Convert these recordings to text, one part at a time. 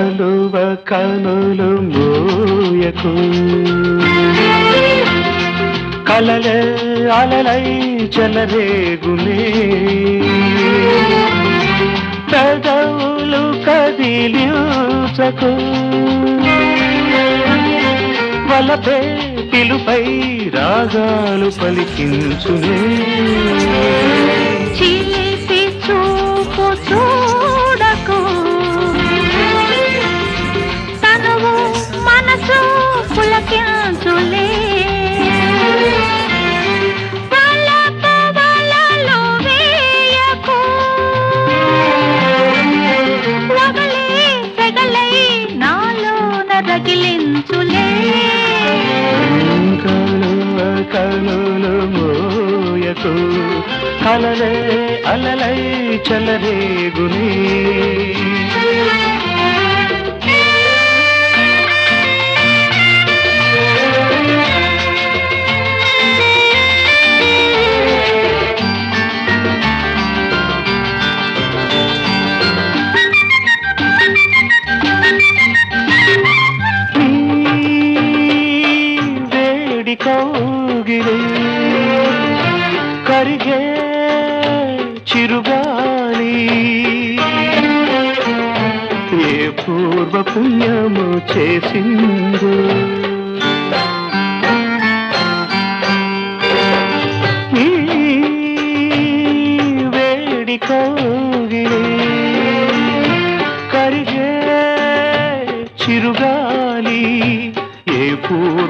కలువ కనులు మోయకు. కలలే అలలై చెలరేగునే పెదవులు కదిలించకు. వలపే పిలుపై రాగాలు పలికించునే. కనులు మోయకు. అలలే అలలై చెలరేగునే వేడి కౌగిలి కరిగే చిరుగాలి. ఏ పూర్వ పుణ్యము చేసిందో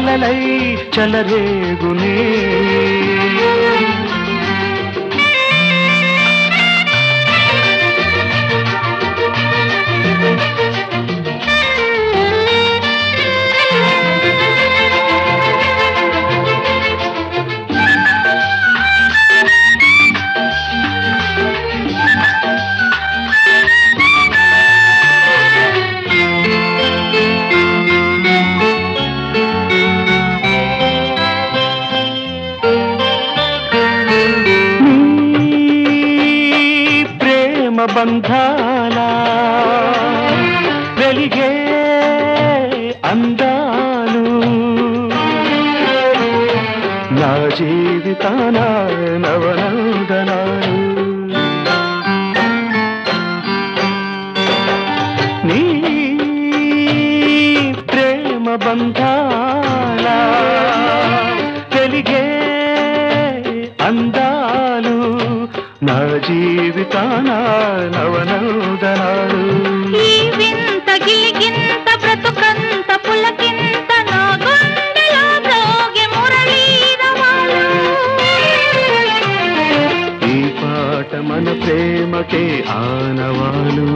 అలలై చలరేగునే. బంధాల వెలిగే అందాలు. నా జీవితాన నవనందనా నా జీవితాన నవనందనాలు ఈ వింత గిలిగింత బ్రతుకంత పులకింత నా గుండెలో జోగి మురళీరవాలు. ఈ పాట మన ప్రేమకే ఆనవాలు.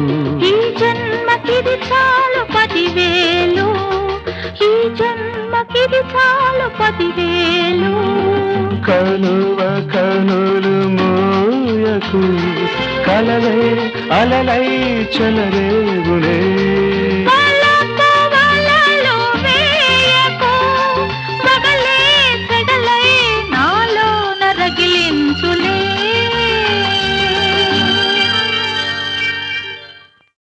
ఈ జన్మకిది చాలు పదివేలు. ఈ జన్మకిది చాలు పదివేలు. కనువ కనులు మోయకు కలలే అలలై చలరేగునే